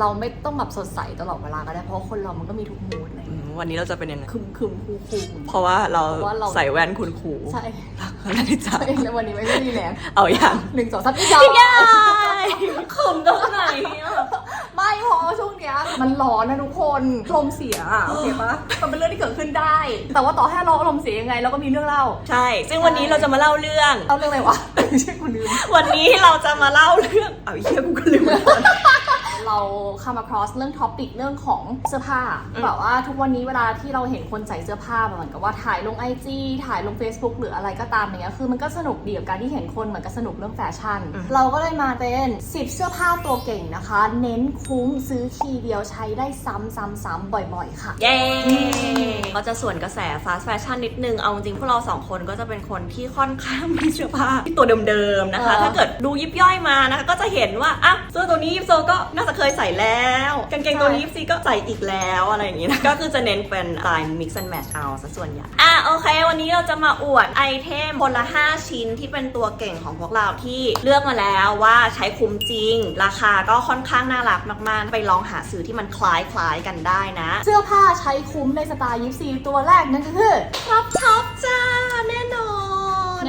เราไม่ต้องแบบสดใสตลอดเวลาก็ได้เพราะคนเรามันก็มีทุกมูดอะไรอย่างอืเงี้ยมวันนี้เราจะเป็นยังไงคึมคึมคูคูมเพราะว่าเราเพราะว่าเราใส่แว่นคุณครูใช่แล้วนี่จ้ะในวันนี้ไม่ได้มีแรงเอาอย่างหนึ่งสองสามอีกยาวขมตรงไหนอะไม่เพราะว่าช่วงเนี้ยมันร้อนนะทุกคนลมเสียอะโอเคปะมันเป็นเรื่องที่เกิดขึ้นได้ แต่ว่าต่อให้เราลมเสียยังไงเราก็มีเรื่องเล่าใช่ ซึ่งวันนี้เราจะมาเล่าเรื่องเล่าเรื่องอะไรวะไม่ใช่คนลืมวันนี้เราจะมาเล่าเรื่องเอาเหี้ยกูก็ลืมแล้ว เราเข้ามา cross เรื่องท็อปิกเรื่องของเสื้อผ้าอืมแบบว่าทุกวันนี้เวลาที่เราเห็นคนใส่เสื้อผ้าเหมือนกับว่าถ่ายลง IG ถ่ายลง Facebook หรืออะไรก็ตามอย่างเงี้ยคือมันก็สนุกดีกับการที่เห็นคนเหมือนกับสนุกเรื่องแฟชั่น เราก็เลยมาเป็น 10 เสื้อผ้าตัวเก่งนะคะ เน้นคุ้มซื้อทีเดียวใช้ได้ซ้ำๆๆบ่อยๆ ค่ะ เย้เขาจะส่วนกระแส fast fashion นิดนึง เอาจริงๆพวกเราสองคนก็จะเป็นคนที่ค่อนข้างมีเสื้อผ้าที่ตัวเดิมๆนะคะ เออ ถ้าเกิดดูยิบย่อยมานะคะก็จะเห็นว่าอะเสื้อตัวนี้ยิปโซก็น่าจะเคยใส่แล้วกางเกงตัวนี้ยิปซีก็ใส่อีกแล้วอะไรอย่างงี้นะก็คือจะเน้นเป็นสไตล์ mix and match เอาซะส่วนใหญ่อะโอเค วันนี้เราจะมาอวดไอเทมคนละ 5 ชิ้นที่เป็นตัวเก่งของพวกเราที่เลือกมาแล้วว่าใช้คุ้มจริง ราคาก็ค่อนข้างน่ารักมาก ๆ ไปลองหาซื้อที่มันคล้ายๆกันได้นะ เสื้อผ้าใช้คุ้มในสไตล์ยิปซีตัวแรกนั่นก็คือท็อปท็อปจ้าแน่นอน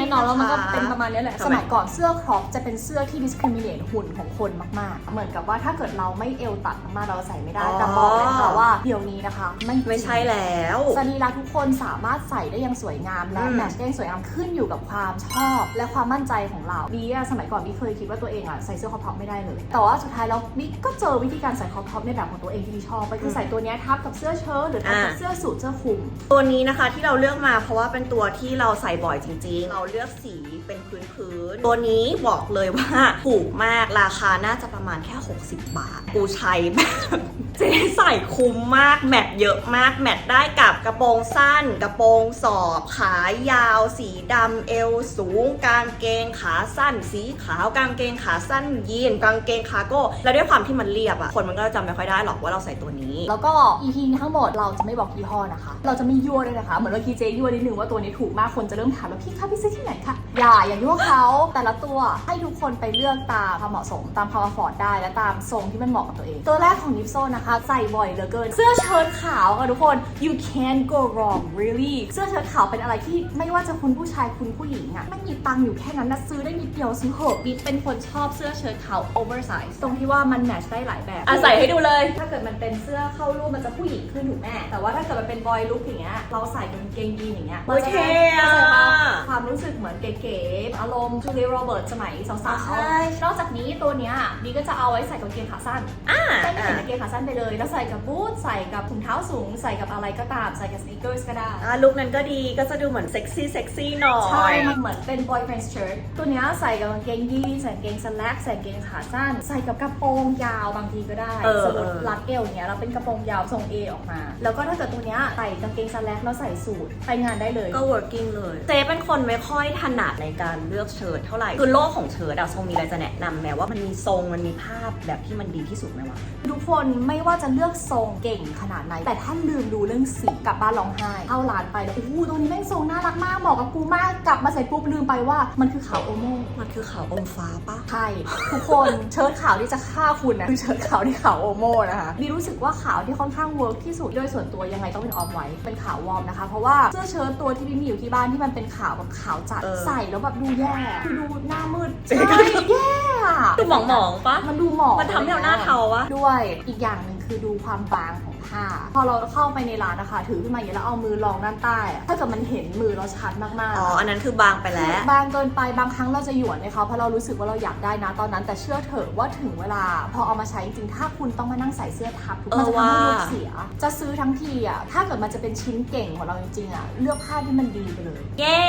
แน่นอนแล้วมันก็ะคะเป็นประมาณนี้แหละทำไมสมัยก่อนเสื้อครอปจะเป็นเสื้อที่ discriminate หุ่นของคนมากๆ เหมือนกับว่าถ้าเกิดเราไม่เอวตัดมากๆเราใส่ไม่ได้แต่บอกเลยค่ะว่าเดี๋ยวนี้นะคะ ไม่จริงไม่ใช่แล้วสรีระทุกคนสามารถใส่ได้อย่างสวยงามและอืมแมทช์ได้อย่างสวยงามขึ้นอยู่กับความชอบ และความมั่นใจของเราบีอะสมัยก่อนบีเคยคิดว่าตัวเองอะใส่เสื้อครอปท็อปไม่ได้เลย แต่ว่าสุดท้ายแล้วบีก็เจอวิธีการใส่ครอปท็อปในแบบของตัวเองที่บีชอบไปคือใส่ตัวเนี้ยทับกับเสื้อเชิ้ตหรือทับกับเสื้อสูทเสื้อคลุม ตัวนี้นะคะที่เราเลือกมาเพราะว่าเป็นตัวที่เราใส่บ่อยจริง ๆ เราเลือกลือกสีเป็นพื้นพื้นๆตัวนี้บอกเลยว่าถูกมากราคาน่าจะประมาณแค่ 60 บาท กูใช้แบบ เจ๊ใส่คุ้มมาก แมทเยอะมาก แมทได้กับกระโปรงสั้น กระโปรงสอบ ขายาว สีดำเอวสูง กางเกงขาสั้น สีขาว กางเกงขาสั้นยีน กางเกงคาร์โก้ แล้วด้วยความที่มันเรียบอะคนมันก็จำไม่ค่อยได้หรอกว่าเราใส่ตัวนี้ แล้วก็ EP นี้ทั้งหมดเราจะไม่บอกยี่ห้อนะคะ เราจะไม่ยั่วด้วยนะคะ เหมือนเมื่อกี้เจยั่วนิดนึงว่าตัวนี้ถูกมาก คนจะเริ่มถามแล้วพี่คะพี่ซื้อที่ไหนคะ อย่าอย่ายั่วเขาแต่ละตัวให้ทุกคนไปเลือกตามความเหมาะสม ตามความฟอร์ดได้และตามทรงที่มันเหมาะกับตัวเอง ตัวแรกของนิฟโซนะคะใส่บ่อยเหลือเกิน เสื้อเชิ้ตขาวค่ะทุกคน you can't go wrong really เสื้อเชิ้ตขาวเป็นอะไรที่ไม่ว่าจะคุณผู้ชายคุณผู้หญิงอะไม่มีตังค์อยู่แค่นั้นนะซื้อได้นิดเดียวซื้อเหอะบิ๊กเป็นคนชอบเสื้อเชิ้ตขาว oversize ตรงที่ว่ามันแมทช์ได้หลายแบบอะใส่ให้ดูเลย ถ้าเกิดมันเป็นเสื้อเข้ารูปมันจะผู้หญิงขึ้นถูกแม่แต่ว่าถ้าเกิดมันเป็นบอยลุคอย่างเงี้ยเราใส่กางเกงยีนอย่างเงี้ยโอ้ยมันจะเท่ได้อะเข้าใจปะความรู้สึกเหมือนเก๋ๆอารมณ์จูเลียโรเบิร์ตสมัยสาวใช่ๆนอกจากนี้ตัวเนี้ยบีก็จะเอาไว้ใส่กางเกงขาสั้นอ่าใส่ไม่ใส่กางเกงขาสั้นไปเลย แล้วใส่กับบูทใส่กับถุงเท้าสูง ใส่กับอะไรก็ตาม ใส่กับสน e เกอร์สก็ได้ อ่าลุคนั้นก็ดีก็จะดูเหมือนเซ็กซี่เซ็กซี่หน่อย ใช่ มันเหมือนเป็น boyfriend shirt ตัวเนี้ยใส่กับกางเกงยีนใส่กางเกงสแลกใส่กางเกงขาสั้น ใส่กับกระโปรงยาวบางทีก็ได้ เออสมมติเออ รัดเอวเนี้ยเราเป็นกระโปรงยาวทรง A ออกมา แล้วก็ถ้าเกิดตัวเนี้ยใส่กางเกงสแลกแล้วใส่สูทไปงานได้เลย ก็ working เลย เจ๊เป็นคนไม่ค่อยถนัดในการเลือกเชิ้ตเท่าไหร่ คือโลกของเชิ้ตอะทรงมีอะไรจะแนะนำไหมว่ามันมีทรงมันมีภาพแบบที่มันดีที่สุดไหมวะ ทุกคนไม่ว่าจะเลือกทรงเก่งขนาดไหน แต่ถ้าลืมดูเรื่องสีกลับบ้านร้องไห้เข้าร้านไปแล้วโอ้โหตัวนี้แม่งทรงน่ารักมากเหมาะกับกูมากกลับมาเสร็จปุ๊บลืมไปว่ามันคือขาวโอโม่มันคือขาวอมฟ้าปะใช่ทุกคนเชิ้ตขาวที่จะฆ่าคุณนะคือเชิ้ตขาวที่ขาวโอโม่นะคะบีรู้สึกว่าขาวที่ค่อนข้างเวิร์กที่สุดโดยส่วนตัวยังไงต้องเป็นออฟไวท์เป็นขาววอร์มนะคะ เพราะว่าเสื้อเชิ้ตตัวที่บีมีอยู่ที่บ้านที่มันเป็นขาวแบบขาวจัดใส่แล้วแบบดูแย่คือดูหน้ามืดใช่แย่อะดูหมองหมองๆปะมันดูหมองมันทำให้เราหน้าเทาวะด้วยอีกอย่างหนึ่ง คือดูความบางของผ้า พอเราเข้าไปในร้านนะคะ ถือขึ้นมาอย่างนี้แล้วเอามือรองด้านใต้อะถ้าเกิดมันเห็นมือเราชัดมากๆอ๋อ อันนั้นคือบางไปแล้ว บางเกินไปบางครั้งเราจะหยวนในเขาเพราะเรารู้สึกว่าเราอยากได้นะตอนนั้น แต่เชื่อเถอะว่าถึงเวลา พอเอามาใช้จริงๆถ้าคุณต้องมานั่งใส่เสื้อทับเออมันจะทำให้ว่าลูกเสีย จะซื้อทั้งทีอะถ้าเกิดมันจะเป็นชิ้นเก่งของเราจริงๆอะเลือกผ้าที่มันดีไปเลย เย้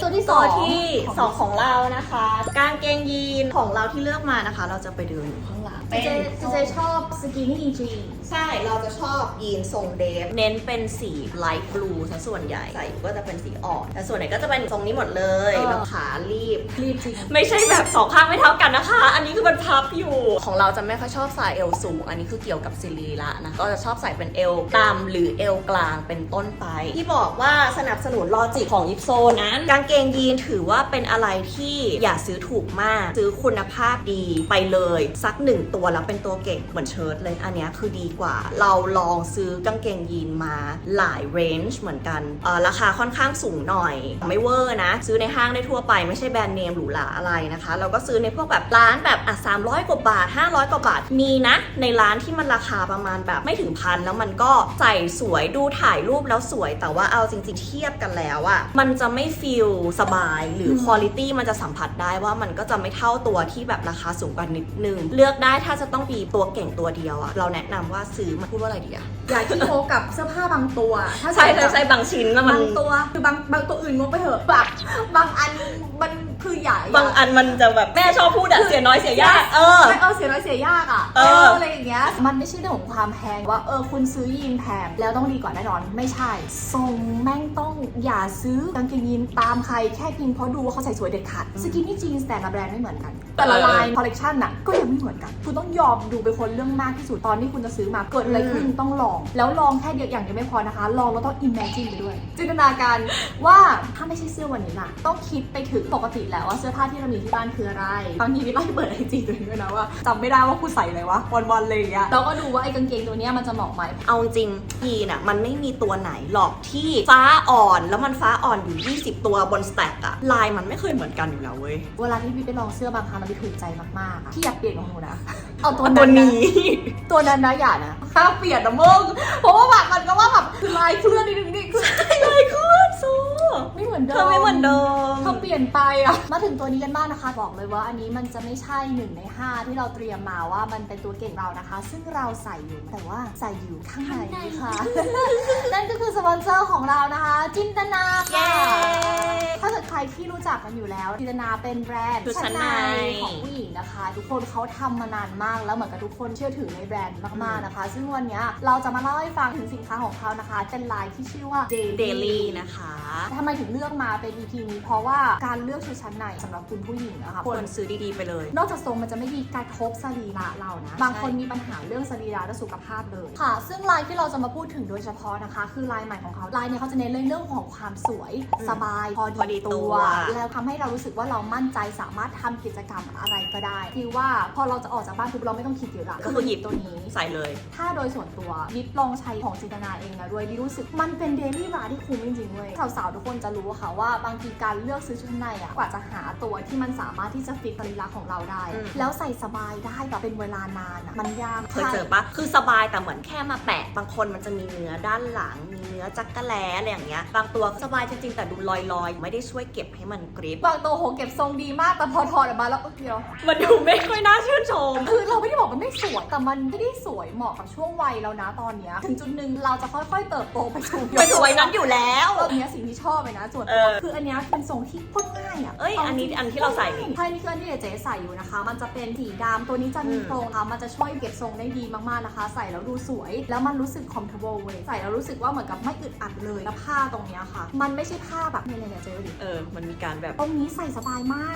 ตัวที่สตัอวงที่สองของเรานะคะ กางเกงยีนของเราที่เลือกมานะคะ เราจะไปเดินอยู่ข้าง หลังเจเจเจเจชอบสกินนี่จีนใช่ เราจะชอบยีนทรงเดฟ เน้นเป็นสีไลท์บลูซะส่วนใหญ่ ใส่ก็จะเป็นสีอ่อนแต่ส่วนไหนก็จะเป็นทรงนี้หมดเลยเออแบบขารีบ รีบจริง ไม่ใช่แบบสองข้างไม่เท่ากันนะคะ อันนี้คือมันพับอยู่ ของเราจะไม่ค่อยชอบใส่เอวสูง อันนี้คือเกี่ยวกับซีรีละนะ ก็จะชอบใส่เป็นเอวต่ำหรือเอวกลางเป็นต้นไป ที่บอกว่าสนับสนุนลอจิกของยิปโซนั้น กางเกงยีนถือว่าเป็นอะไรที่อย่าซื้อถูกมาก ซื้อคุณภาพดีไปเลยสักหนึ่งงตัวแล้วเป็นตัวเก่งเหมือนเชิ้ตเลย อันนี้คือดีกว่า เราลองซื้อกางเกงยีนมาหลายเรนจ์เหมือนกันเออราคาค่อนข้างสูงหน่อย ไม่เวอร์นะ ซื้อในห้างได้ทั่วไปไม่ใช่แบรนด์เนมหรูหราอะไรนะคะ เราก็ซื้อในพวกแบบร้านแบบอะ300กว่าบาท 500 กว่าบาท มีนะ ในร้านที่มันราคาประมาณแบบไม่ถึงพันแล้วมันก็ใส่สวยดูถ่ายรูปแล้วสวย แต่ว่าเอาจริงๆเทียบกันแล้วอะมันจะไม่ฟีลสบายหรือคุณลิตี้มันจะสัมผัสได้ว่ามันก็จะไม่เท่าตัวที่แบบราคาสูงกว่านิดนึงเลือกได้ถ้าจะต้องมีตัวเก่งตัวเดียวอะเราแนะนำว่าซื้อมาพูดว่าอะไรดีอะอย่าขี้โมกับเสื้อผ้าบางตัวถ้าใช่ใส่ใช่ใช่บางชิ้นแล้วมัน บางตัวคือบางบางตัวอื่นงกไปเถอะแบบบางอันมัน คือใหญ่บางอันมันจะแบบแม่ชอบพูดอะเสียน้อยเสียยากเออใช่เออเสียน้อยเสียยากอะเอออะไรอย่างเงี้ยมันไม่ใช่เรื่องของความแพงว่าเออคุณซื้อยีนแพงแล้วต้องดีกว่าแน่นอนไม่ใช่ทรงแม่งต้องอย่าซื้อกางเกงยีนตามใครแค่กินเพราะดูว่าเขาใส่สวยเด็ดขาดสกินนี่จีนแต่ละแบรนด์ไม่เหมือนกัน แต่ละลายคอลเลกชันน่ะก็ยังไม่เหมือนกัน คุณต้องยอมดูเป็นคนเรื่องมากที่สุดตอนที่คุณจะซื้อมาเกิดอะไรขึ้นต้องลอง แล้วลองแค่เดียวอย่างเดียวไม่พอนะคะ ลองแล้วต้อง imagine ไปด้วย จินตนาการว่าถ้าไม่ใช่เสื้อวันนี้ล่ะต้องคิดไปถึงปกติแล้วว่าเสื้อผ้าที่เรามีที่บ้านคืออะไรบางทีพี่ไล่เปิดไอจีตัวเองด้วยนะว่าจำไม่ได้ว่ากูใส่อะไรวะวันๆเลยอย่างเงี้ยเราก็ดูว่าไอ้กางเกงตัวเนี้ยมันจะเหมาะไหมเอาจริงยีนอะมันไม่มีตัวไหนหรอกที่ฟ้าอ่อนแล้วมันฟ้าอ่อนอยู่ 20 ตัวบนสแต็กอะลายมันไม่เคยเหมือนกันอยู่แล้วเว้ยเวลาที่พี่ไปลองเสื้อบางครั้งมันไม่ถูกใจมากๆอะพี่อยากเปลี่ยนของหนูนะเอาตัวตัวนั้นนะนี้ ตัวนั้นนะอย่านะห้ามเปลี่ยนนะมึงเพราะว่าแบบมันก็ว่าแบบคือลายเคลื่อนนิดนึงนี่คือลายเคลื่อน ซูไม่เหมือนเดิมเธอไม่เหมือนเดิมเขาเปลี่ยนไปอะมาถึงตัวนี้กันบ้างนะคะ บอกเลยว่าอันนี้มันจะไม่ใช่หนึ่งใน 5 ที่เราเตรียมมาว่ามันเป็นตัวเก่งเรานะคะ ซึ่งเราใส่อยู่แต่ว่าใส่อยู่ข้างในค่ะ นั่นก็คือสปอนเซอร์ของเรานะคะ จินตนาเย้ค่ะถ้าเกิดใครที่รู้จักกันอยู่แล้วจินตนาเป็นแบรนด์ชุดชั้นในของผู้หญิงนะคะ ทุกคนเขาทำมานานมากแล้วเหมือนกับทุกคนเชื่อถือในแบรนด์มากๆนะคะ ซึ่งวันเนี้ยเราจะมาเล่าให้ฟังถึงสินค้าของเขานะคะ เป็นลายที่ชื่อว่า Daily เดลี่นะคะทำไมถึงเลือกมาเป็น EP นี้ เพราะว่าการเลือกชุดชั้นในสำหรับคุณผู้หญิงนะคะควรซื้อดีๆไปเลย นอกจากทรงมันจะไม่ดีกระทบสรีระเรานะบางคนมีปัญหาเรื่องสรีระและสุขภาพเลยค่ะ ซึ่งลายที่เราจะมาพูดถึงโดยเฉพาะนะคะ คือลายใหม่ของเขาลายเนี่ยเขาจะเน้นเรื่องของความสวยอืมสบายพอพอดีดีตัตัววแล้วทำให้เรารู้สึกว่าเรามั่นใจสามารถทำกิจกรรมอะไรก็ได้คือว่าพอเราจะออกจากบ้านปุ๊บเราไม่ต้องคิดเยอะละก็คือหยิบตัวนี้ใส่เลย ถ้าโดยส่วนตัวลิปลองใช้ของจินตนาเองนะด้วยลิรู้สึกมันเป็นเดลี่บาร์ที่คุ้มจริงๆเว้ยสาวๆทุกคนจะรู้ค่ะว่าบางทีการเลือกซื้อชุดชั้นในอะกว่าจะหาตัวที่มันสามารถที่จะฟิตสรีระของเราได้อืมแล้วใส่สบายได้แบบเป็นเวลานานอะมันยากเคยเจอปะคือสบายแต่เหมือนแค่มาแปะ บางคนมันจะมีเนื้อด้านหลังมีเนื้อจักกะแล้อะไรอย่างเงี้ยบางตัวสบายจริงๆแต่ดูลอยๆไม่ได้ช่วยเก็บให้มันกริบบางตัวโหเก็บทรงดีมากแต่พอถอดออกมาแล้วเออเดียวมันดูไม่ค่อยน่าชื่นชม คือเราไม่ได้บอกมันไม่สวยแต่มันไม่ได้สวยเหมาะกับช่วงวัยเรานะตอนเนี้ยถึงจุดหนึ่งเราจะค่อยๆเติบโตไปสู่ไปสวยนั้นอยู่แล้วเอออันเนี้ยสิ่งที่ชอบเลยนะส่วนเอตัวอคืออันเนี้ยเป็นทรงที่โคตรง่ายอะเอ้ยาอันนี้จงๆอันที่เราใส่นี่ใช่นี่คืออันที่เจ๊ใส่อยู่นะคะ มันจะเป็นสีดำตัวนี้จะมีอืมโครงค่ะมันจะช่วยเก็บทรงได้ดีมากๆนะคะ ใส่แล้วดูสวย แล้วมันรู้สึก comfortable เว้ยใส่แล้วรู้สึกว่าเหมือนกับไม่อึดอัดเลยแล้วผ้าตรงเนี้ยค่ะ มันไม่ใช่ผ้าแบบเนี่ยเนี่ยๆเจ๊ดูดิเออ มันมีการแบบตรงนี้ใส่สบายมาก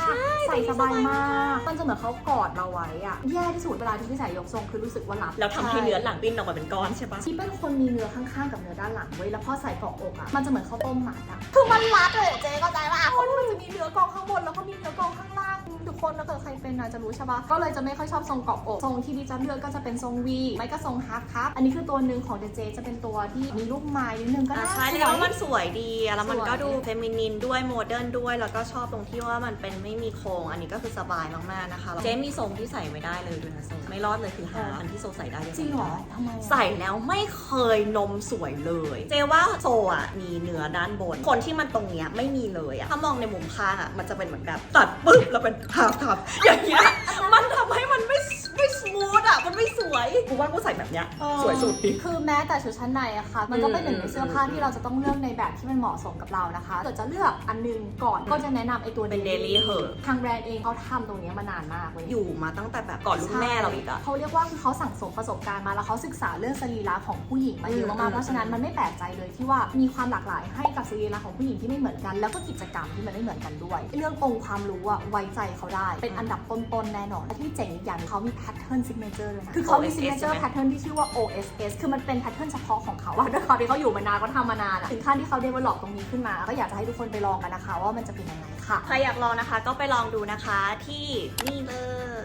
ใส่สบายมาก มันจะเหมือนเขากอดเราไว้อะแย่ที่สุดเวลาที่พี่ใส่ยกทรงคือรู้สึกว่ารับแล้วทำให้เนื้อหลังปิ้นออกมาเป็นก้อนใช่ปะที่เป็นคนมีเนื้อข้างๆกับเนื้อด้านหลังเว้ยแล้วพอใส่เกาะอกอะมันจะเหมือนข้าวต้มหมัดอะคือมันรัดเลยเจ๊เข้าใจป่ะคนมันจะมีเนื้อกองข้างบนแล้วก็มีเนื้อกองข้างล่างทุกคนถ้าเกิดใครเป็นอะจะรู้ใช่ปะก็เลยจะไม่ค่อยชอบทรงเกาะอกทรงที่ดิจะเลือกก็จะเป็นทรงวีไม่ก็ทรงฮาร์ฟครับอันนี้คือตัวหนึ่งของเจเจจะเป็นตัวที่มีลูกไม้นิดนึงก็อะน่าใช่สแล้ววยมันสวยดีอะแล้วมันก็สวยดูเฟมินินด้วยโมเดิร์นด้วย แล้วก็ชอบตรงที่ว่ามันเป็นไม่มีโครงอันนี้ก็คือสบายมากๆนะคะ เจ๊มีทรงที่ใส่ไม่ได้เลยด้วยนะโซไม่รอดเลยคือหาอันที่โซใส่ได้ยังจริงเหรอทำไมอะใส่แล้วไม่เคยนมสวยเลย เจว่าโซอะมีเนื้อด้านบน คนที่มันตรงเนี้ยไม่มีเลยอะถ้ามองในมุมข้างอะมันจะเป็นเหมือนแบบตัดปุ๊บแล้วเป็นหาบทับอย่างเงี้ยมันทำให้มันไม่ไม่สมูทอะมันไม่สวยกูว่ากูใส่แบบเนี้ย สวยสุด คือแม้แต่ชุดชั้นในอะค่ะ มันก็เป็นหนึ่งในเสื้อผ้าที่เราจะต้องเลือกในแบบที่มันเหมาะสมกับเรานะคะเกิดจะเลือกอันหนึงก่อนก็จะแนะนำไอ้ตัวเป็น Daily Daily Her ทางแบรนด์เองเขาทำตรงเนี้ยมานานมากเลยอยู่มาตั้งแต่แบบก่อนรุ่นแม่เราอีกอะเขาเรียกว่าคือเขาสั่งสมประสบการณ์มาแล้วเขาศึกษาเรื่องสรีระของผู้หญิงมาเยอะมากเพราะฉะนั้นมันไม่แปลกใจเลยที่ว่ามีความหลากหลายให้กับสรีระของผู้หญิงที่ไม่เหมือนกัน แล้วก็กิจกรรมที่มันไม่เหมือนกันด้วย เรื่ององค์ความรู้อะไว้ใจเขาได้ เป็นอันดับต้นๆแน่นอนที่เจ๋งอีกอย่างเขามี pattern signature ด้วยนะ คือเขามี OSS signature ใช่ไหม pattern ที่ชื่อว่า OSS คือมันเป็น pattern เฉพาะของเขาว่าด้วยความที่เขาอยู่มานานก็ทำมานานอะถึงขั้นที่เขา develop ตรงนี้ขึ้นมา ก็อยากจะให้ทุกคนไปลองกันนะคะ ว่ามันจะเป็นยังไงค่ะ ใครอยากลองนะคะก็ไปลองดูนะคะที่นี่เล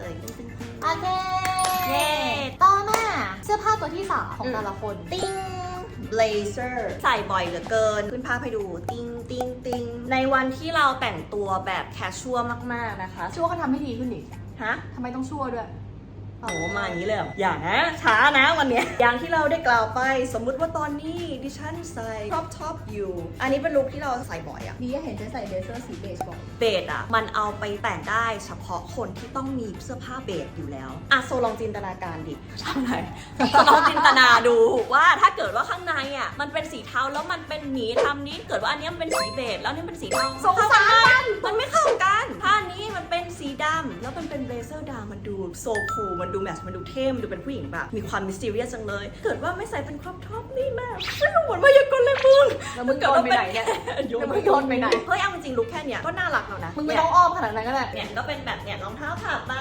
ยโอเค เย้ ต่อมาเสื้อผ้าตัวที่สามของอืมแต่ละคน ติ้ง blazer ใส่บ่อยเหลือเกิน ขึ้นภาพให้ดู ติ้งติ้งติ้งในวันที่เราแต่งตัวแบบ casual มาก ๆ นะคะ ชั่วเขาทำให้ดีขึ้นดิฮะ ทำไมต้องชั่วด้วย โอ้มาอย่างนี้เลยเหรออย่านะ ช้านะวันเนี้ย อย่างที่เราได้กล่าวไป สมมุติว่าตอนนี้ดิฉันใส่ crop top อยู่ อันนี้เป็นลุคที่เราใส่บ่อยอะดีเห็นเจ๊ใส่เบเซอร์สีเบจบ่อย เบสอะมันเอาไปแต่งได้เฉพาะคนที่ต้องมีเสื้อผ้าเบสอยู่แล้วอะโซลองจินตนาการดิทำไรโซลองจินตนาดูว่าถ้าเกิดว่าข้างในอะมันเป็นสีเทาแล้วมันเป็นหมีทำนี้ เกิดว่าอันเนี้ยมันเป็นสีเบสแล้วอันนี่เป็นสีเทาสงสารมันมันไม่เข้ากันถ้าอันนี้มันเป็น สีดำแล้วมันเป็นเบลเซอร์ดำมันดูโซคูลมันดูแมทช์มันดูเท่มันดูเป็นผู้หญิงแบบมีความมิส t เรียสจังเลย เกิดว่าไม่ใส่เป็นครอปท็อปนี่แม่ไม่รู้เหมือนมายากลเลยมึงแล้วมึงโยนไปไหนเนี่ยโยนแล้วมึงโยนไปไหนเฮ้ยเอาจริงๆลุคแค่เนี้ยก็น่ารักแล้วนะมึงไม่ต้องอ้อมขนาดนั้นก็ได้เนี่ยก็เป็นแบบเนี่ยรองเท้าผ้าใบ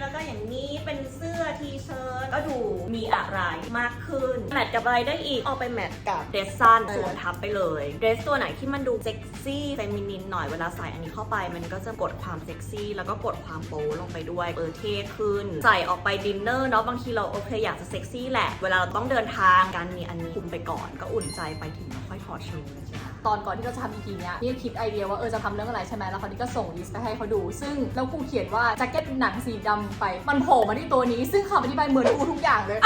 แล้วก็อย่างนี้เป็นเสื้อทีเชิ้ตก็ดูมีอะไรมากขึ้นแมทกับอะไรได้อีกเอาไปแมทกับเดรสสั้นเออสวมทับไปเลยเดรสตัวไหนที่มันดูเซ็กซี่เฟมินินหน่อยเวลาใส่อันนี้เข้าไป มันก็จะกดความเซ็กซี่แล้วก็กดความโป๊ลงไปด้วยเออเท่ขึ้น ใส่ออกไปดินเนอร์เนาะบางทีเราโอเคอยากจะเซ็กซี่แหละ เวลาเราต้องเดินทางการมีอันนี้คุมไปก่อน ก็อุ่นใจไปถึงแล้วค่อยถอดโชว์นะจ๊ะตอนก่อนที่เราจะทำ EP เนี้ยนี่คิดไอเดียว่าเออจะทำเรื่องอะไรใช่ไหมแล้วคราวนี้ก็ส่งลิสต์ไปให้เขาดู ซึ่งแล้วกูเขียนว่าแจ็คเก็ตหนังสีดำไป มันโผล่มาที่ตัวนี้ ซึ่งคำอธิบายเหมือนกูทุกอย่างเลย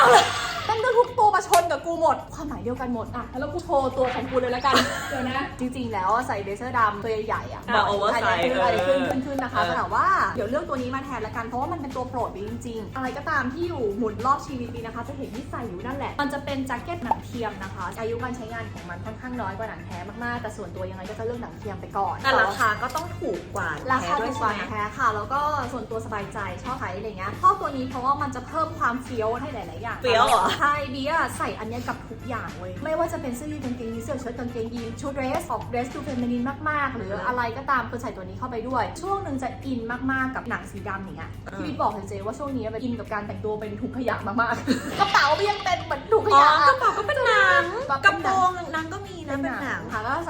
ตั้งแต่ทุกตัวมาชนกับกูหมด ความหมายเดียวกันหมดอะแล้วกูโชว์ตัวของกูเลยแล้วกันเดี๋ยวนะ จริงๆ แล้วอะใส่เบเซอร์ดำตัวใหญ่ๆอะอะ oversize อาจจะขึ้นอาจจะขึ้นเออขึ้นขึ้นนะคะเออ แต่ถามว่าเดี๋ยวเลือกตัวนี้มาแทนละกันเพราะว่ามันเป็นตัวโปรดบีจริงๆ อะไรก็ตามที่อยู่หมุนรอบชีวิตนี้นะคะ จะเห็นที่ใส่อยู่นั่นแหละ มันจะเป็นแจ็คเก็ตหนังเทียมนะคะอายุการใช้งานของมันค่อนข้างน้อยกว่าหนังแท้มากๆแต่ส่วนตัวยังไงก็จะเลือกหนังเทียมไปก่อน แต่ราคาก็ต้องถูกกว่าราคาแท้ด้ด้ววยยกว่าใช่ไหมหนังแท้ค่ะ แล้วก็ส่วนตัวสบายใจชอบใช้อะไรเงี้ยชอบตัวนี้เพราะว่ามันจะเพิ่มความเฟี้ยวให้หลาย ๆ อย่างเฟี้ยวเหรอ ใช่เบียร์ใส่อันเนี้ยกับทุกอย่างเลยไม่ว่าจะเป็นเสื้อยืดกางเกงยีนเสื้อเชิ้ตกางเกงยีนชุดเดรสออกเดรสดูเฟมินินมากๆ หรืออะไรก็ตามคือใส่ตัวนี้เข้าไปด้วย ช่วงหนึ่งจะอินมากๆกับหนังสีดำอย่างเงี้ยที่บิ๊กบอกเลยเจว่าช่วงนี้แบบอินกับการแต่งตัวเป็นถุงขยะมากๆกระเป๋าก็ยังเป็นเหมือนถุงขอ๋อยะกระเป๋าก็เป็น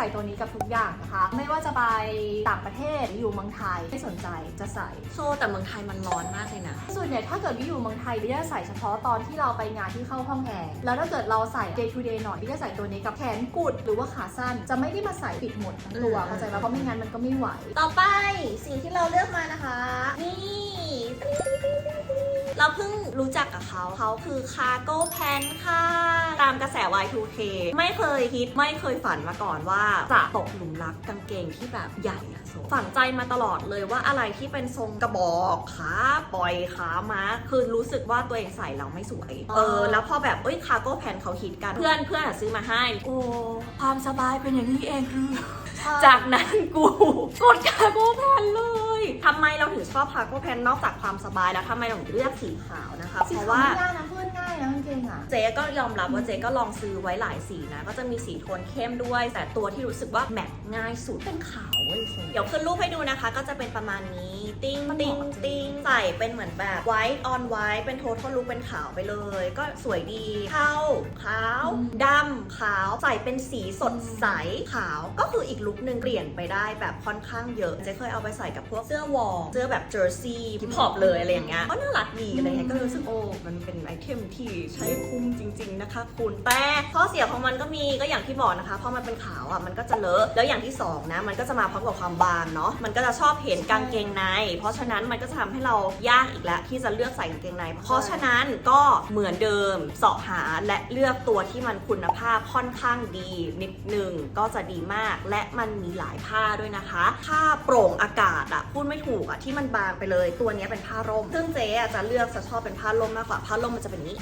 ส่ตัวนี้กับทุกอย่างนะคะ ไม่ว่าจะไปต่างประเทศหรืออยู่เมืองไทยไม่สนใจจะใส่โซแต่เมืองไทยมันร้อนมากเลยนะส่วนใหญ่ถ้าเกิดวิอยู่เมืองไทยวิจะใส่เฉพาะตอนที่เราไปงานที่เข้าห้องแอร์แล้วถ้าเกิดเราใส่ day to day หน่อยวิจะใส่ตัวนี้กับแขนกุดหรือว่าขาสั้นจะไม่ได้มาใส่ปิดหมดทั้งตัวอืมเข้าใจไหมเพราะไม่งั้นมันก็ไม่ไหว ต่อไปสิ่งที่เราเลือกมานะคะ นี่ เราเพิ่งรู้จักกับเขา เขาคือคาโก้แพนค่ะ ตามกระแส Y2K ไม่เคยคิดไม่เคยฝันมาก่อนว่า จะตกหลุมรักกางเกงที่แบบใหญ่อะโซฝังใจมาตลอดเลยว่าอะไรที่เป็นทรงกระบอกขาปล่อยขาม้าคือรู้สึกว่าตัวเองใส่แล้วไม่สวย เออ แล้วพอแบบเอ้ยคาโก้แพนเขาฮิตกันเพื่อนเพื่อนอะซื้อมาให้ โอ้ความสบายเป็นอย่างนี้เองคือจากนั้นกูกดคาร์โก้แพนเลย ทำไมเราถึงชอบคาร์โก้แพนนอกจากความสบายแล้วทำไมเราถึงเลือกสีขาวนะคะสีเพราะขาวว่าไม่ยากนะเพื่อนง่ายนะกางเกงอะ เจ๊ก็ยอมรับว่าเจ๊ก็ลองซื้อไว้หลายสีนะ ก็จะมีสีโทนเข้มด้วย แต่ตัวที่รู้สึกว่าแมทง่ายสุดเป็นขาวเว้ยเจ๊เดี๋ยวขึ้นรูปให้ดูนะคะ ก็จะเป็นประมาณนี้ ติ้งมันเหติ้งมาะจริงติ้งใส่เป็นเหมือนแบบ white on white เป็นโทนทลุกเป็นขาวไปเลย ก็สวยดีเทาขาวดำขาวใส่เป็นสีสดใสขาวก็คืออีกลุคหนึ่งเปลี่ยนไปได้แบบค่อนข้างเยอะเจ๊เคยเอาไปใส่กับพวกเสื้อวอร์มเสื้อแบบเจอร์ซีฮิปฮอปเลยอะไรอย่างเงี้ยก็น่ารักดีอะไรเงี้ยก็รู้สึกโอ้มันเป็นไอเทมที่ใช้คุ้มจริง ๆนะคะ คุณแต่ข้อเสียของมันก็มีก็อย่างที่บอกนะคะพอมันเป็นขาวอะมันก็จะเลอะแล้วอย่างที่สองนะมันก็จะมาพร้อมกับความบางเนาะมันก็จะชอบเห็นกางเกงในเพราะฉะนั้นมันก็จะทำให้เรายากอีกแล้วที่จะเลือกใส่กางเกงใน เพราะฉะนั้นก็เหมือนเดิมเสาะหาและเลือกตัวที่มันคุณภาพค่อนข้างดีนิดหนึ่งก็จะดีมาก และมันมีหลายผ้าด้วยนะคะผ้าโปร่งอากาศอะพูดไม่ถูกอะที่มันบางไปเลย ตัวนี้เป็นผ้าร่ม ซึ่งเจ๊อะจะเลือกจะชอบเป็นผ้าร่มมากกว่าผ้าร่มมันจะเป็นนี้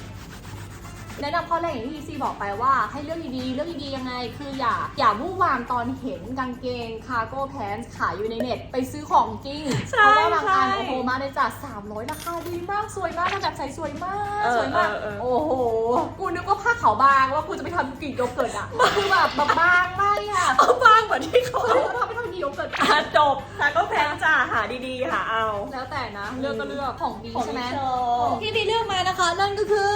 แนะนำข้อแรกอย่างที่ซีบอกไปว่าให้เลือกดีๆเลือกดีๆยังไง คืออย่าอย่าวู่วามตอนเห็นกางเกงคาร์โก้แพนขายอยู่ในเน็ต ไปซื้อของจริงใช่เพราะว่าบางอันใช่โอ้โหมาในจัด300 ราคาดีมากสวยมากแบบใส่สวยมากเออสวยมาก เออเออ โอ้โห กูนึกว่าผ้าขาวบางว่ากูจะไปทำกรีกโยเกิร์ตอะคือแบบแบบบางมากอะเอาบางกว่าที่เขาเขาจะทำไปทำกรีกโยเกิร์ต อะจบแต่ก็แพงจ้าหาดีๆหาเอาแล้วแต่นะ เลือกก็เลือกของดีของใช่ไหมดีโชว์ที่บีเลือกมานะคะ นั่นก็คือ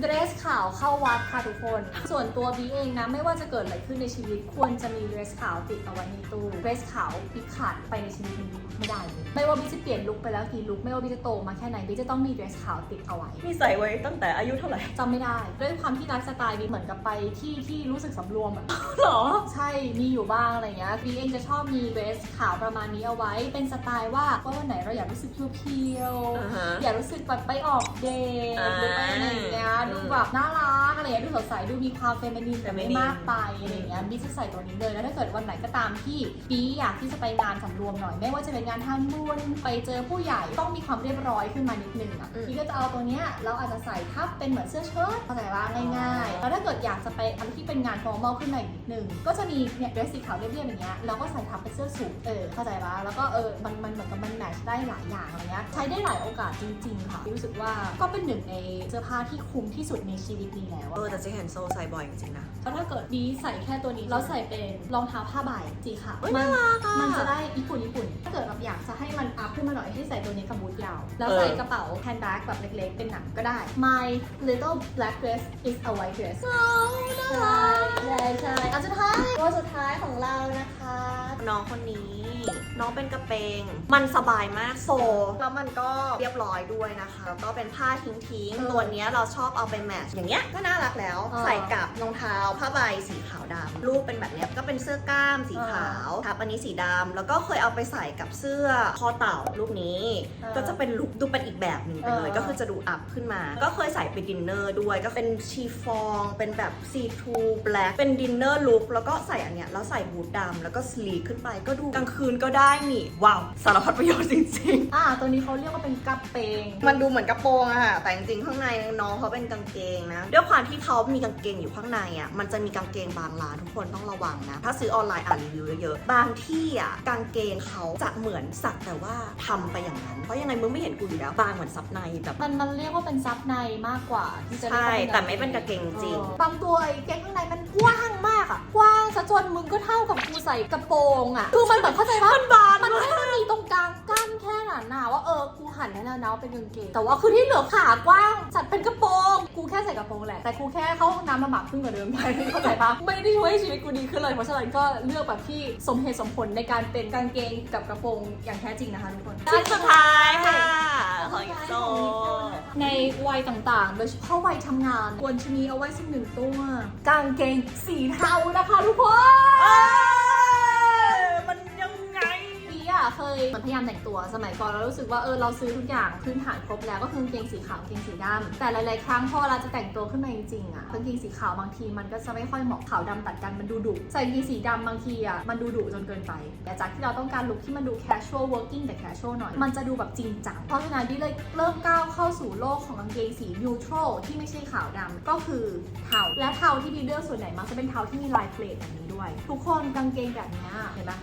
เดรสขาวเข้าวัดค่ะทุกคน ส่วนตัวบีเองนะ ไม่ว่าจะเกิดอะไรขึ้นในชีวิต ควรจะมีเดรสขาวติดเอาไว้ในตู้เดรสขาวบีขาดไปในชีวิตนี้ไม่ได้เลยไม่ว่าบีจะเปลี่ยนลุคไปแล้วกี่ลุคไม่ว่าบีจะโตมาแค่ไหนบีจะต้องมีเดรสขาวติดเอาไว้นี่ใส่ไว้ตั้งแต่อายุเท่าไหร่จำไม่ได้ด้วยความที่ไลฟ์สไตล์บีเหมือนกับไปที่ที่รู้สึกสำรวมอะหรอใช่มีอยู่บ้างอะไรเงี้ยบีเองจะชอบมีเดรสขาวประมาณนี้เอาไว้ เป็นสไตล์ว่าว่าวันไหนเราอยากรู้สึกเพียวๆอ่าฮะอยากรู้สึกแบบไปออกเดทอ่าหรือไปอะไรอย่างเงี้ยอืมดูแบบน่ารักอะไรเงี้ยดูสดใสดูมีความเฟมินีนแต่ไม่ feminine มากไปอะไรเงี้ยบีจะใส่ตัวนี้เลยแล้วถ้าเกิดวันไหนก็ตามที่บีอยากที่จะไปงานสำรวมหน่อย ไม่ว่าจะเป็นงานทำบุญไปเจอผู้ใหญ่ต้องมีความเรียบร้อยขึ้นมานิดนึงอะอืมบีก็จะเอาตัวเนี้ยแล้วอาจจะใส่ทับเป็นเหมือนเสื้อเชิ้ตเข้าใจว่าง่ายๆแล้วถ้าเกิดอยากจะไปอันที่เป็นงานฟอร์มอลขึ้นมาอีกนิดนึงก็จะมีเนี่ยเดรสสีขาวเรียบๆอย่างเงี้ยแล้วก็ใส่ทับเป็นเสื้อสูทเออเข้าใจปะแล้วก็เออมันมันเหมือนกับมันแมทช์ได้หลายอย่างอะไรเงี้ยใช้ได้หลายโอกาสจริง ๆ ค่ะรู้สึกว่าก็เป็นหนึ่งในเสื้อผ้าที่คุ้มที่สุดในชีวิตนี้แล้วเออะอแต่เจะเห็นโซใส่บ่อยจริงๆนะแล้วถ้าเกิดบีใส่แค่ตัวนี้แล้วใส่เป็นรองเท้าผ้าใบสีขาวเอ้ยมัน่ารักอะ มันจะได้ญี่ปุ่นญี่ปุ่น ถ้าเกิดแบบอยากจะให้มันอัพขึ้นมาหน่อยให้ใส่ตัวนี้กับบูทยาว แล้วเออใส่กระเป๋าแฮนด์แบ็กแบบเล็กๆ เป็นหนังก็ได้ My little black dress is a white dress ใช่ใช่ใช่อันสุดท้ายตัวสุดท้ายของเรานะคะ น้องคนนี้ น้องเป็นกระเปง มันสบายมากโซ แล้วมันก็เรียบร้อยด้วยนะคะ แล้วก็เป็นผ้าทิ้งทิ้งๆตัวเนี้ยเราชอบเอาไปแมทช์อย่างเงี้ยก็น่ารักแล้วใส่กับรองเท้าผ้าใบสีขาวดำรูปเป็นแบบเนี้ยก็เป็นเสื้อกล้ามสีขาวทับอันนี้สีดำแล้วก็เคยเอาไปใส่กับเสื้อคอเต่ารูปนี้ก็จะเป็นลุคดูเป็นอีกแบบหนึ่งไปเลยเออก็คือจะดูอัพขึ้นมา ก็เคยใส่ไปดินเนอร์ด้วยก็เป็นชีฟองเป็นแบบซีทูแบล็คเป็นดินเนอร์ลุคแล้วก็ใส่อันเนี้ยแล้วใส่บูทดำแล้วก็สลีขึ้นไปก็ดูกลางคืนก็ได้นี่ว้าวสารพัดประโยชน์จริงอ่า ตัวนี้เขาเรียกว่าเป็นกระเปงๆมันดูเหมือนกระโปรงอะค่ะ แต่จริงๆ ข้างในน้องเขาเป็นกางเกงนะ ด้วยความที่เขามีกางเกงอยู่ข้างในอะมันจะมีกางเกงบางร้านทุกคนต้องระวังนะ ถ้าซื้อออนไลน์อ่านรีวิวเยอะๆ บางที่อะกางเกงเขาจะเหมือนสักแต่ว่าทำไปอย่างนั้น เพราะยังไงมึงไม่เห็นกูอยู่แล้ว บางเหมือนซับในแบบ มันมันเรียกว่าเป็นซับในมากกว่าที่จะเรียกใช่ ว่าเป็นแต่ไม่เป็นกางเกงจริงเออบางตัวไอ้เกงข้างในมันกว้างมาก อะกว้างซะจนมึงก็เท่ากับกูใส่กระโปรงอะคือมันแบบเข้าใจว่ามันบานมันมากแค่มีตรงกลางกั้นแค่นั้นนะว่าเออกูหันได้แล้วนะว่าเป็นกางเกงแต่ว่าคือที่เหลือขากว้างจัดเป็นกระโปรงกูแค่ใส่กระโปรงแหละแต่กูแค่เข้าห้องน้ำมาหมักขึ้นกว่าเดิมไปเข้าใจปะไม่ได้ช่วยให้ชีวิตกูดีขึ้นเลยเพราะฉะนั้นก็เลือกแบบที่สมเหตุสมผลในการเป็นกางเกงกับกระโปรงอย่างแท้จริงนะคะทุกคนชิ้นสุดท้ายค่ะของอีโซ ในวัยต่างๆ โดยเฉพาะวัยทำงาน ควรจะมีเอาไว้สักหนึ่งตัว กางเกงสีเทานะคะทุกคน ยมันพยายามแต่งตัวสมัยก่อนเรารู้สึกว่าเออเราซื้อทุกอย่างพื้นฐานครบแล้วก็คือกางเกงสีขาวกางเกงสีดำแต่หลายๆ ครั้งพอเราจะแต่งตัวขึ้นมาจริงๆอะกางเกงสีขาวบางทีมันก็จะไม่ค่อยเหมาะขาวดำตัดกันมันดูดุใส่กางเกงสีดำบางทีอะมันดูดุจนเกินไปแต่จากที่เราต้องการลุคที่มันดู casual working แต่ casual หน่อย มันจะดูแบบจริงจังเพราะฉะนั้นพี่เลยเริ่มก้าวเข้าสู่โลกของกางเกงสี neutral ที่ไม่ใช่ขาวดำก็คือเทาและเทาที่พี่เลือกส่วนใหญ่มักจะเป็นเทาที่มีลายเกรดแบบนี้ด้วย ทุกคนกางเกงแบบนี้เห็นปะ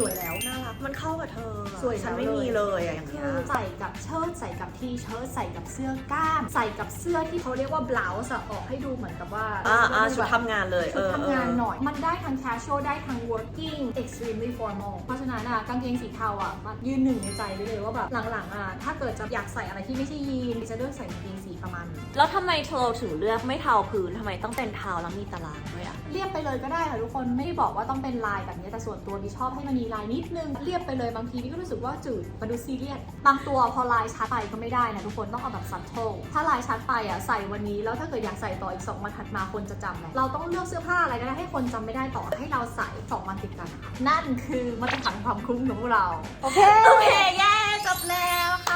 สวยแล้วน่ารักมันเข้ากับเธอสวยฉันแล้วไม่เลยมีเลยอะอย่างคืเงี้ยอใส่กับเชิ้ตใส่กับทีเชิ้ตใส่กับเสื้อกล้ามใส่กับเสื้อที่เขาเรียกว่าบลา s อะออกให้ดูเหมือนกับว่าอ่าอ่าดูชุดแบบทำงานเลยชุดทำงานเออหน่อย มันได้ทั้ง casual ได้ทั้ง working extremely formal เพราะฉะนั้นอะกางเกงสีเทาอะมันยืนหนึ่งในใจไว้เลยว่าแบบหลังๆอะถ้าเกิดจะอยากใส่อะไรที่ไม่ใช่ยีนจะเลือกใส่กางเกงสีประมาณนี้แล้วทำไมเธอถึงเลือกไม่เทาพื้นทำไมต้องเป็นเทาแล้วมีตารางด้วยอะเรียบไปเลยก็ได้ค่ะทุกคนไม่ได้บอกว่าต้องเป็นลายแบบนี้แต่ส่วนตัวดิชอบให้มันมีลายนิดนึงเรียบไปเลยบางทีนี่ก็รู้สึกว่าจืดมาดูซีเรียสบางตัวพอลายชัดไปก็ไม่ได้นะทุกคนต้องเอาแบบซับโทถ้าลายชัดไปอะใส่วันนี้แล้วถ้าเกิดอยากใส่ต่ออีกสองวันถัดมาคนจะจำไหมเราต้องเลือกเสื้อผ้าอะไรก็ได้ให้คนจำไม่ได้ต่อให้เราใส่สองวันติดกันนะคะนั่นคือมาตรฐานความคุ้มของเราโอเคโอเคแย่จบแล้วค่ะ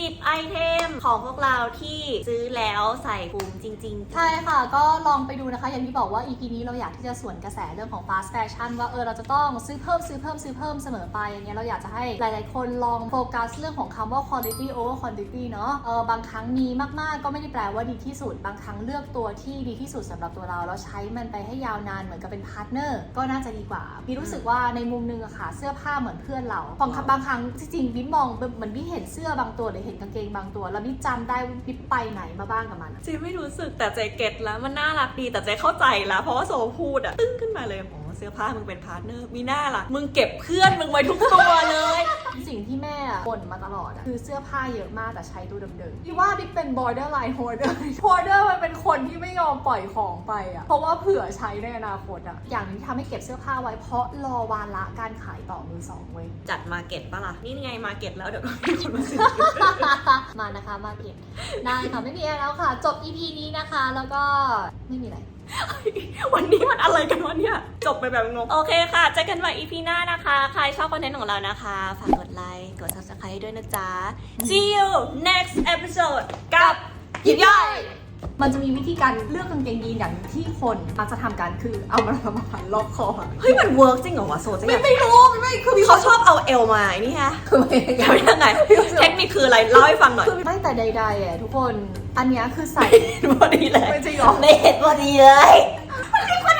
สิบไอเทมของพวกเราที่ซื้อแล้วใส่ภูมิจริง ๆ ใช่ค่ะ ก็ลองไปดูนะคะ อย่างที่บอกว่า EP นี้เราอยากที่จะสวนกระแสเรื่องของ fast fashion ว่าเออเราจะต้องซื้อเพิ่มซื้อเพิ่มซื้อเพิ่มเสมอไปอย่างเงี้ยเราอยากจะให้หลาย ๆ คนลองโฟกัสเรื่องของคำว่า quality over quantity เนาะเออบางครั้งมีมาก ๆ ก็ไม่ได้แปลว่าดีที่สุด บางครั้งเลือกตัวที่ดีที่สุดสำหรับตัวเราแล้วใช้มันไปให้ยาวนานเหมือนกับเป็นพาร์ทเนอร์ก็น่าจะดีกว่าพี่รู้สึกว่าในมุมนึงอะค่ะเสื้อผ้าเหมือนเพื่อนเราบางครั้งบางครั้งจริงๆบิ๊มองเหมือนบิ๊เห็นเสื้อบางตัวหรือเห็นกางเกงบางตัว แล้วนี่จำได้ว่าพิปไปไหนมาบ้างกับมันอะ เจไม่รู้สึกแต่เจเก็ตแล้วมันน่ารักดีแต่เจเข้าใจแล้ว เพราะว่าโซพูดอะตึ้งขึ้นมาเลยอ๋อ สื้อผ้ามึงเป็นพาร์ทเนอร์มีหน้าล่ะ มึงเก็บเพื่อนมึงไว้ทุกตัวเลย สิ่งที่แม่อะบ่นมาตลอดอะคือเสื้อผ้าเยอะมากแต่ใช้ตัวเดิมๆพี่ว่าบิ๊กเป็น borderline hoarder hoarder มันเป็นคนที่ไม่ยอมปล่อยของไปอะเพราะว่าเผื่อใช้ในอนาคตอะอย่างหนึงที่ทำให้เก็บเสื้อผ้าไว้เพราะรอวาระการขายต่อมือสองเว้ย จัดมาเก็ตปะล่ะ นี่ไงมาเก็ตแล้วเดี๋ยวก็มีคนมาซื้อ มานะคะมาเก็บได้ค่ะไม่มีอะไรแล้วค่ะ จบ EP นี้นะคะ แล้วก็ไม่มีอะไร วันนี้มันอะไรกันวะเนี่ย จบไปแบบงง โอเคค่ะ เจอกันใหม่ EP หน้านะคะ ใครชอบคอนเทนต์ของเรานะคะ ฝากกดไลค์ กด subscribe ให้ด้วยนะจ๊ะ See you next episode กับยิบย่อย มันจะมีวิธีการเลือกกางเกงยีนอย่างที่คนมักจะทำกันคือเอามันมาพันรอบคออะเฮ้ย มันเวิร์กจริงเหรอวะโซจะไม่อยากไม่รู้ไม่ไม่คือมีเขาชอบเอาเอลมาไอ้นี่ฮะคือไม่เดี๋ยวยังไงเทคนิคคืออะไรเล่าให้ฟังหน่อยคือไม่แต่ใดๆอะทุกคนอันเนี้ยคือใส่ พอดีเลยไม่จริงเหรอ ไม่เห็นพอดีเลย มันก็